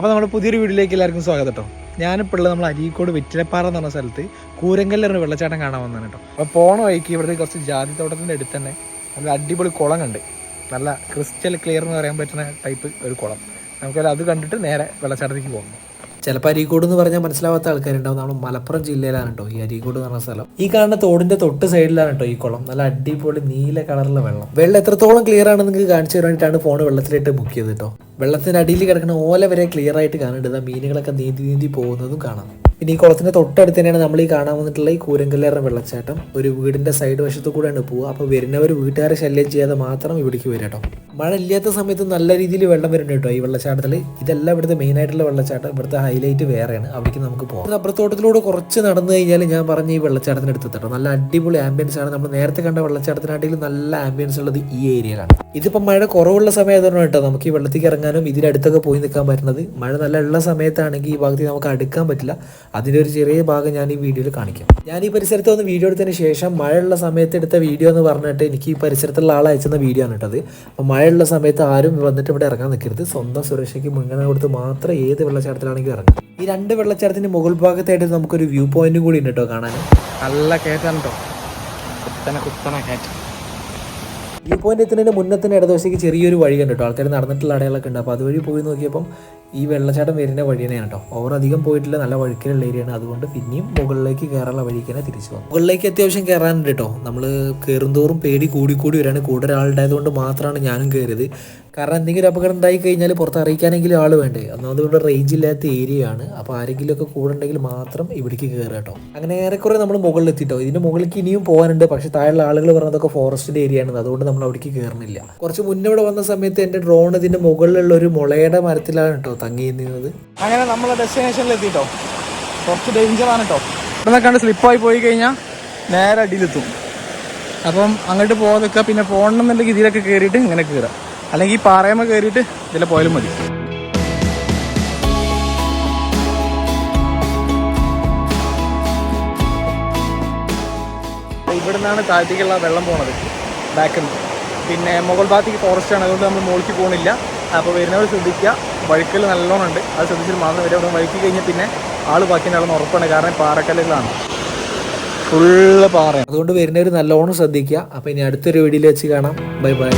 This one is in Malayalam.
അപ്പോൾ നമ്മുടെ പുതിയൊരു വീഡിയോയിലേക്ക് എല്ലാവർക്കും സ്വാഗതം കേട്ടോ ഞാനിപ്പോൾ ഉള്ളത് നമ്മൾ അരീക്കോട് വെറ്റിലപ്പാറ എന്ന് പറഞ്ഞ സ്ഥലത്ത് കൂരങ്കല്ലൊരു വെള്ളച്ചാട്ടം കാണാൻ വന്നതാണ് കേട്ടോ അപ്പോൾ പോണ വഴിക്ക് ഇവിടുത്തെ കുറച്ച് ജാതി തോട്ടത്തിന്റെ അടുത്ത് തന്നെ നല്ല അടിപൊളി കുളം കണ്ട് നല്ല ക്രിസ്റ്റൽ ക്ലിയർ എന്ന് പറയാൻ പറ്റുന്ന ടൈപ്പ് ഒരു കുളം. നമുക്കത് അത് കണ്ടിട്ട് നേരെ വെള്ളച്ചാട്ടത്തേക്ക് പോകുന്നു ചിലപ്പോൾ അരീക്കോട് എന്ന് പറഞ്ഞാൽ മനസ്സിലാവാത്ത ആൾക്കാരുണ്ടാവും. നമ്മൾ മലപ്പുറം ജില്ലയിലാണ് കേട്ടോ ഈ അരീക്കോട് എന്ന് പറഞ്ഞ സ്ഥലം. ഈ കാണുന്ന തോടിന്റെ തൊട്ട് സൈഡിലാണ് കേട്ടോ ഈ കുളം. നല്ല അടിപൊളി നീല കളറിലെ വെള്ളം. വെള്ളം എത്രത്തോളം ക്ലിയർ ആണെന്ന് കാണിച്ചു തരാനായിട്ടാണ് ഫോൺ വെള്ളത്തിലിട്ട് ബുക്ക് ചെയ്തിട്ടോ വെള്ളത്തിന്റെ അടിയിൽ കിടക്കുന്ന ഓല വരെ ക്ലിയർ ആയിട്ട് കാണുന്നുണ്ട്. ദാ മീനുകളൊക്കെ നീന്തി നീന്തി പോകുന്നതും കാണാം. പിന്നെ ഈ കുളത്തിന്റെ തൊട്ടടുത്ത് തന്നെയാണ് നമ്മൾ ഈ കാണാൻ വന്നിട്ടുള്ള ഈ കൂരങ്കല്ലേറെ വെള്ളച്ചാട്ടം. ഒരു വീടിന്റെ സൈഡ് വശത്ത് കൂടെയാണ് പോവുക. അപ്പോൾ വരുന്നവർ വീട്ടുകാരെ ശല്യം ചെയ്യാതെ മാത്രം ഇവിടേക്ക് വരും കേട്ടോ. മഴ ഇല്ലാത്ത സമയത്ത് നല്ല രീതിയിൽ വെള്ളം വരുന്നുണ്ട് കേട്ടോ ഈ വെള്ളച്ചാട്ടത്തിൽ ഇതെല്ലാം ഇവിടുത്തെ മെയിൻ ആയിട്ടുള്ള വെള്ളച്ചാട്ടം. ഇവിടുത്തെ ഹൈലൈറ്റ് വേറെയാണ്. അവിടേക്ക് നമുക്ക് പോകാം അപ്പുറത്തോട്ടത്തിലൂടെ കുറച്ച് നടന്നു കഴിഞ്ഞാൽ ഞാൻ പറഞ്ഞ ഈ വെള്ളച്ചാട്ടത്തിന് എടുത്തിട്ടോ നല്ല അടിപൊളി ആംബിയൻസ് ആണ്. നമ്മൾ നേരത്തെ കണ്ട വെള്ളച്ചാട്ടത്തിനാട്ടിലും നല്ല ആംബിയൻസ് ഉള്ളത് ഈ ഏരിയയിലാണ് ഇതിപ്പോൾ മഴ കുറവുള്ള സമയത്താണ് കേട്ടോ നമുക്ക് ഈ വെള്ളത്തേക്ക് ഇറങ്ങാനും ഇതിനടുത്തൊക്കെ പോയി നിൽക്കാൻ പറ്റുന്നത്. മഴ നല്ല ഉള്ള സമയത്താണെങ്കിൽ ഈ ഭാഗത്തേക്ക് നമുക്ക് അടുക്കാൻ പറ്റില്ല. അതിന്റെ ഒരു ചെറിയ ഭാഗം ഞാൻ ഈ വീഡിയോയിൽ കാണിക്കാം. ഞാൻ ഈ പരിസരത്ത് വന്ന് വീഡിയോ എടുത്തതിന് ശേഷം മഴയുള്ള സമയത്ത് എടുത്ത വീഡിയോ എന്ന് പറഞ്ഞിട്ട് എനിക്ക് ഈ പരിസരത്തുള്ള ആൾ അയച്ചെന്ന വീഡിയോ ആണ് കേട്ടത്. അപ്പോൾ മഴയുള്ള സമയത്ത് ആരും വന്നിട്ട് ഇവിടെ ഇറങ്ങാൻ നിൽക്കരുത്. സ്വന്തം സുരക്ഷയ്ക്ക് മുൻഗണന കൊടുത്ത് മാത്രം ഏത് വെള്ളച്ചാട്ടത്തിലാണെങ്കിലും ഇറങ്ങും. ഈ രണ്ട് വെള്ളച്ചാട്ടത്തിന്റെ മുകൾ ഭാഗത്തായിട്ട് നമുക്കൊരു വ്യൂ പോയിന്റും കൂടി ഉണ്ട് കേട്ടോ കാണാൻ. നല്ല കയറ്റാണ് കേട്ടോ കുത്തനെ കുത്തനെ കയറ്റം വ്യൂ പോയിന്റ് എത്തുന്നതിന് മുന്നത്തിന് ഇടതുവശത്തേക്ക് ചെറിയൊരു വഴി കണ്ടു കേട്ടോ ആൾക്കാർ നടന്നിട്ടുള്ള അടയാളൊക്കെ ഉണ്ട്. അപ്പോൾ അതുവഴി പോയി നോക്കിയപ്പം ഈ വെള്ളച്ചാട്ടം വരുന്ന വഴി തന്നെയാണ് കേട്ടോ. ഓവർ അധികം പോയിട്ടില്ല നല്ല വഴുക്കിലുള്ള ഏരിയയാണ് അതുകൊണ്ട് പിന്നെയും മുകളിലേക്ക് കയറാനുള്ള വഴിക്ക് തന്നെ തിരിച്ചു വന്നു. മുകളിലേക്ക് അത്യാവശ്യം കയറാനുണ്ട് കേട്ടോ. നമ്മൾ കയറുന്തോറും പേടി കൂടി കൂടി വരാണ്. കൂടെ ഒരാളുണ്ടായതുകൊണ്ട് മാത്രമാണ് ഞാനും കയറിയത് കാരണം എന്തെങ്കിലും അപകടം ഉണ്ടായി കഴിഞ്ഞാൽ പുറത്ത് അറിയിക്കാനെങ്കിലും ആൾ വേണ്ടേ? ഒന്നാമത് ഇവിടെ റേഞ്ച് ഇല്ലാത്ത ഏരിയയാണ് അപ്പോൾ ആരെങ്കിലും ഒക്കെ കൂടെ ഉണ്ടെങ്കിൽ മാത്രം ഇവിടേക്ക് കയറുക കേട്ടോ. അങ്ങനെ ഏറെക്കുറെ നമ്മൾ മുകളിൽ എത്തിട്ടോ. ഇതിന്റെ മുകളിലേക്ക് ഇനിയും പോകാനുണ്ട്. പക്ഷേ താഴെയുള്ള ആളുകൾ പറഞ്ഞതൊക്കെ ഫോറസ്റ്റിന്റെ ഏരിയ ആണ്. അതുകൊണ്ട് നമ്മൾ അവിടേക്ക് കയറുന്നില്ല കുറച്ച് മുന്നേ വന്ന സമയത്ത് എന്റെ ഡ്രോൺ ഇതിന്റെ മുകളിലുള്ള ഒരു മുളയുടെ മരത്തിലാണ് കേട്ടോ തങ്ങി നിന്നത് അങ്ങനെ നമ്മളെ ഡെസ്റ്റിനേഷനിൽ എത്തിട്ടോ. കുറച്ച് ഡേഞ്ചറാണ് കേട്ടോ ഇവിടെ കണ്ട് സ്ലിപ്പായി പോയി കഴിഞ്ഞാൽ നേരെ അടിയിലെത്തും. അപ്പം അങ്ങോട്ട് പോകാതൊക്കെ പിന്നെ പോകണമെന്നുണ്ടെങ്കിൽ ഇതിലൊക്കെ കയറിയിട്ട് ഇങ്ങനെ കയറാം. അല്ലെങ്കിൽ ഈ പാറയമ്മ കയറിയിട്ട് ഇതിലെ പോയാലും മതി. ഇവിടെ നിന്നാണ് താഴത്തേക്കുള്ള വെള്ളം പോണത്. ബാക്കിൽ നിന്ന്. പിന്നെ മുകൾ ഭാഗത്തേക്ക് ഫോറസ്റ്റ് ആണ്. അതുകൊണ്ട് നമ്മൾ മുകളിലേക്ക് പോകണില്ല അപ്പോൾ വരുന്നവർ ശ്രദ്ധിക്കുക. വഴുക്കൽ നല്ലോണം ഉണ്ട്. അത് ശ്രദ്ധിച്ചിട്ട് മാത്രം വരും അവിടെ വഴുക്കി കഴിഞ്ഞാൽ പിന്നെ ആൾ ബാക്കി ഉറപ്പാണ്. കാരണം പാറക്കല്ലുകളാണ്. ഫുള്ള് പാറ അതുകൊണ്ട് വരുന്നവർ നല്ലോണം ശ്രദ്ധിക്കുക. അപ്പോൾ ഇനി അടുത്തൊരു വീഡിയോയിൽ വെച്ച് കാണാം. Bye bye.